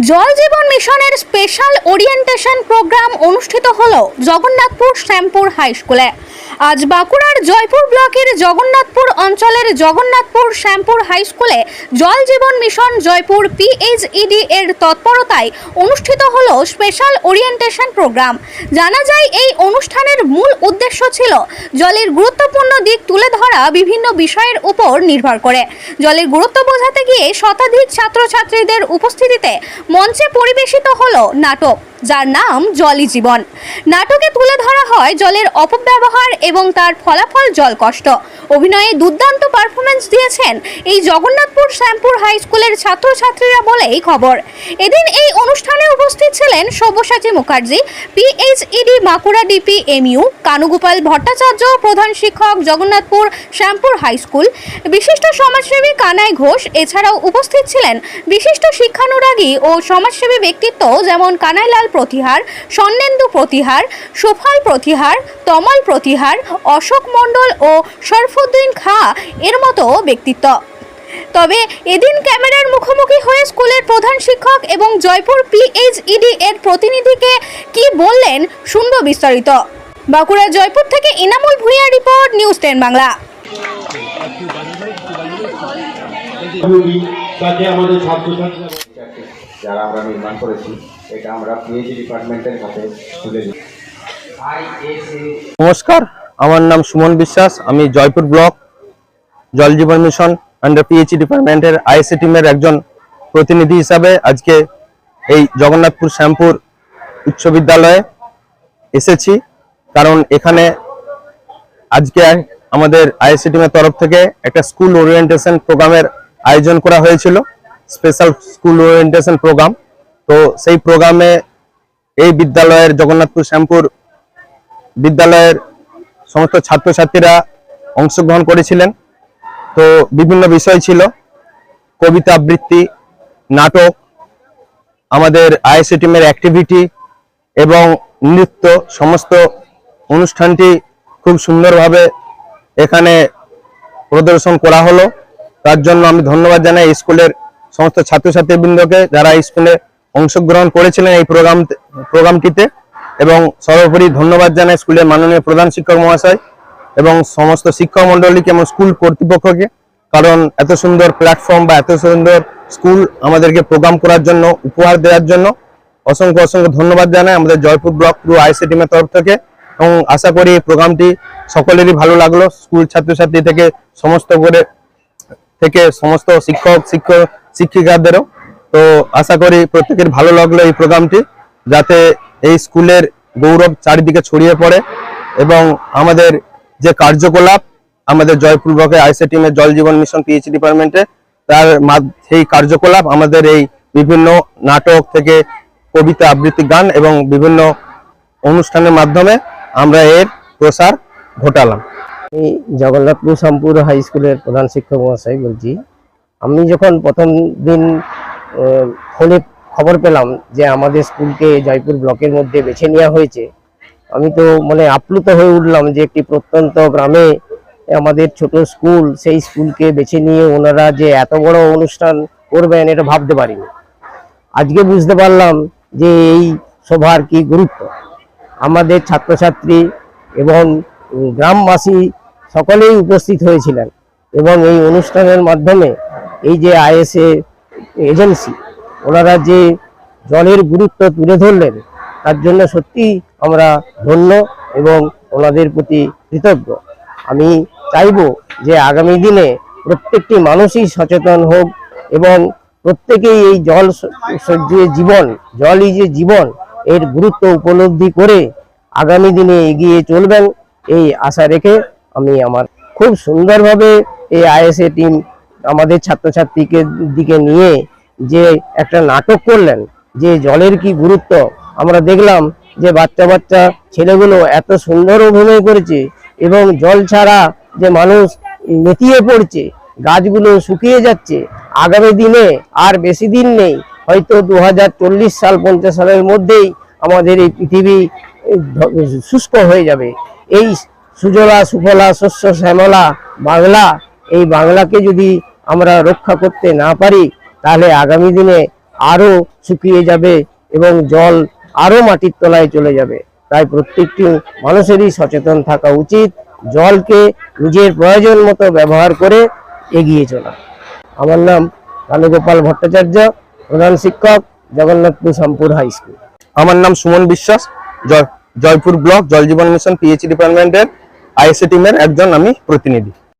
জল জীবন মিশনের special orientation programme অনুষ্ঠিত হলো জগন্নাথপুর শ্যামপুর হাই স্কুলে। আজ বাঁকুড়ার জয়পুর ব্লকের জগন্নাথপুর অঞ্চলের জগন্নাথপুর শ্যামপুর হাই স্কুলে জল জীবন মিশন জয়পুর পিএইচইডি এর তৎপরতায় অনুষ্ঠিত হল স্পেশাল ওরিয়েন্টেশন প্রোগ্রাম। জানা যায়, এই অনুষ্ঠানের মূল উদ্দেশ্য ছিল জলের গুরুত্বপূর্ণ দিক তুলে ধরা বিভিন্ন বিষয়ের উপর নির্ভর করে। জলের গুরুত্ব বোঝাতে গিয়ে শতাধিক ছাত্রছাত্রীদের উপস্থিতিতে মঞ্চে পরিবেশিত হল নাটক। যার নাম জলই জীবন। নাটকে তুলে ধরা হয় জলের অপব্যবহার এবং তার ফলাফল জল কষ্ট অভিনয়ে দুর্দান্ত পারফরমেন্স দিয়েছেন এই জগন্নাথপুর শ্যামপুর হাই স্কুলের ছাত্রছাত্রীরা বলেই খবর। এদিন এই অনুষ্ঠানে উপস্থিত ছিলেন Sabyasachi Mukherjee, PHED Bankura DP MU, Kanugopal Bhattacharya, প্রধান শিক্ষক জগন্নাথপুর শ্যামপুর হাই স্কুল। বিশিষ্ট সমাজসেবী কানাই ঘোষ, এছাড়াও উপস্থিত ছিলেন বিশিষ্ট শিক্ষানুরাগী ও সমাজসেবী ব্যক্তিত্ব যেমন কানাইলাল প্রতিহার, স্বর্ণেন্দু প্রতিহার, সোফাল প্রতিহার, তমাল প্রতিহার, অশোক মণ্ডল ও শরফুদ্দিন খা এর মতো ব্যক্তিত্ব। তবে এদিন ক্যামেরার মুখোমুখি হয়ে স্কুলের প্রধান শিক্ষক এবং জয়পুর পিএইচইডি এর প্রতিনিধিকে কি বললেন শুনব বিস্তারিত। বাঁকুড়া জয়পুর থেকে Inamul Bhuiyan report, news ten Bangla. আমাদের ছাত্রছাত্রীরা যারা আমরা নির্মাণ করেছি, এটা আমরা পিএইচডি ডিপার্টমেন্টের হাতে তুলে দিই। নমস্কার, আমার নাম সুমন বিশ্বাস, আমি Jaipur block, Jal Jeevan mission under PHE ডিপার্টমেন্টের আইএসসি টিমের একজন প্রতিনিধি হিসাবে আজকে এই জগন্নাথপুর শ্যামপুর উচ্চ বিদ্যালয়ে এসেছি। কারণ এখানে আজকে আমাদের আইএসসি টিমের তরফ থেকে একটা স্কুল ওরিয়েন্টেশন প্রোগ্রামের আয়োজন করা হয়েছিল। স্পেশাল স্কুল ওরিয়েন্টেশন প্রোগ্রাম তো সেই প্রোগ্রামে এই বিদ্যালয়ের জগন্নাথপুর শ্যামপুর বিদ্যালয়ের সমস্ত ছাত্রছাত্রীরা অংশগ্রহণ করেছিলেন। তো বিভিন্ন বিষয় ছিল, কবিতা, আবৃত্তি, নাটক, আমাদের আইএসসি টিমের অ্যাক্টিভিটি এবং নৃত্য, সমস্ত অনুষ্ঠানটি খুব সুন্দরভাবে এখানে প্রদর্শন করা হলো। তার জন্য আমি ধন্যবাদ জানাই স্কুলের সমস্ত ছাত্রছাত্রীবৃন্দকে যারা স্কুলে অংশগ্রহণ করেছিলেন এই প্রোগ্রাম প্রোগ্রামটিতে এবং সর্বোপরি ধন্যবাদ জানাই স্কুলের মাননীয় প্রধান শিক্ষক মহাশয় এবং সমস্ত শিক্ষক মন্ডলীকে এবং স্কুল কর্তৃপক্ষকে। কারণ এত সুন্দর প্ল্যাটফর্ম বা এত সুন্দর স্কুল আমাদেরকে প্রোগ্রাম করার জন্য, উপহার দেওয়ার জন্য। অসংখ্য অসংখ্য ধন্যবাদ জানাই আমাদের জয়পুর ব্লক পুরো আইসি টিমের তরফ থেকে। এবং আশা করি এই প্রোগ্রামটি সকলেরই ভালো লাগল। স্কুল ছাত্রছাত্রী থেকে সমস্ত করে, থেকে সমস্ত শিক্ষক শিক্ষক শিক্ষিকাদেরও। তো আশা করি প্রত্যেকের ভালো লাগল এই প্রোগ্রামটি, যাতে এই স্কুলের গৌরব চারিদিকে ছড়িয়ে পড়ে এবং আমাদের যে কার্যকলাপ, আমাদের জয়পুর ব্লকে আইসি টিমের জল জীবন মিশন পিএইচ ডিপার্টমেন্টে, তার সেই কার্যকলাপ, আমাদের এই বিভিন্ন নাটক থেকে কবিতা আবৃত্তি গান এবং বিভিন্ন অনুষ্ঠানের মাধ্যমে আমরা এর প্রসার ঘটালাম। আমি জগন্নাথপুর শামপুর হাই স্কুলের প্রধান শিক্ষক মহাশয় বলছি। আমি যখন প্রথম দিন ফোনে খবর পেলাম যে আমাদের স্কুলকে জয়পুর ব্লকের মধ্যে বেছে নেওয়া হয়েছে, আমি তো মানে আপ্লুত হয়ে উঠলাম যে একটি প্রত্যন্ত গ্রামে আমাদের ছোট স্কুল, সেই স্কুলকে বেছে নিয়ে ওনারা যে এত বড় অনুষ্ঠান করবেন, এটা ভাবতে পারিনি। আজকে বুঝতে পারলাম যে এই সভার কি গুরুত্ব। আমাদের ছাত্রছাত্রী এবং গ্রামবাসী সকলেই উপস্থিত হয়েছিলেন এবং এই অনুষ্ঠানের মাধ্যমে এই যে আইএসএ এজেন্সি, ওনারা যে জলের গুরুত্ব তুলে ধরলেন, তার জন্য সত্যি আমরা ধন্য এবং ওনাদের প্রতি কৃতজ্ঞ। আমি চাইব যে আগামী দিনে প্রত্যেকটি মানুষই সচেতন হোক এবং প্রত্যেকেই এই জল যে জীবন, জলই যে জীবন, এর গুরুত্ব উপলব্ধি করে আগামী দিনে এগিয়ে চলবেন, এই আশা রেখে আমি আমার খুব সুন্দরভাবে এই আইএসএ টিম আমাদের ছাত্রছাত্রীকে দিকে নিয়ে যে একটা নাটক করলেন, যে জলের কি গুরুত্ব, আমরা দেখলাম যে বাচ্চা বাচ্চা ছেলেগুলো এত সুন্দর অভিনয় করেছে এবং জল ছাড়া যে মানুষ নেতিয়ে পড়ছে, গাছগুলো শুকিয়ে যাচ্ছে, আগামী দিনে আর বেশি দিন নেই। হয়তো দু হাজার চল্লিশ সাল, পঞ্চাশ সালের মধ্যেই আমাদের এই পৃথিবী শুষ্ক হয়ে যাবে। এই সুজলা, সুফলা, শস্য, শ্যামলা, বাংলা, এই বাংলাকে যদি আমরা রক্ষা করতে না পারি, তাহলে আগামী দিনে আরও শুকিয়ে যাবে এবং জল আরও মাটির তলায় চলে যাবে। তাই প্রত্যেকটি মানুষেরই সচেতন থাকা উচিত, জলকে নিজের প্রয়োজন মতো ব্যবহার করে এগিয়ে চলা। আমার নাম কানুগোপাল ভট্টাচার্য, প্রধান শিক্ষক, জগন্নাথপুর শামপুর হাই স্কুল। আমার নাম সুমন বিশ্বাস, জয়- Joypur block Jal Jeevan mission PHD ডিপার্টমেন্টের আইএসএ টিমের একজন আমি প্রতিনিধি।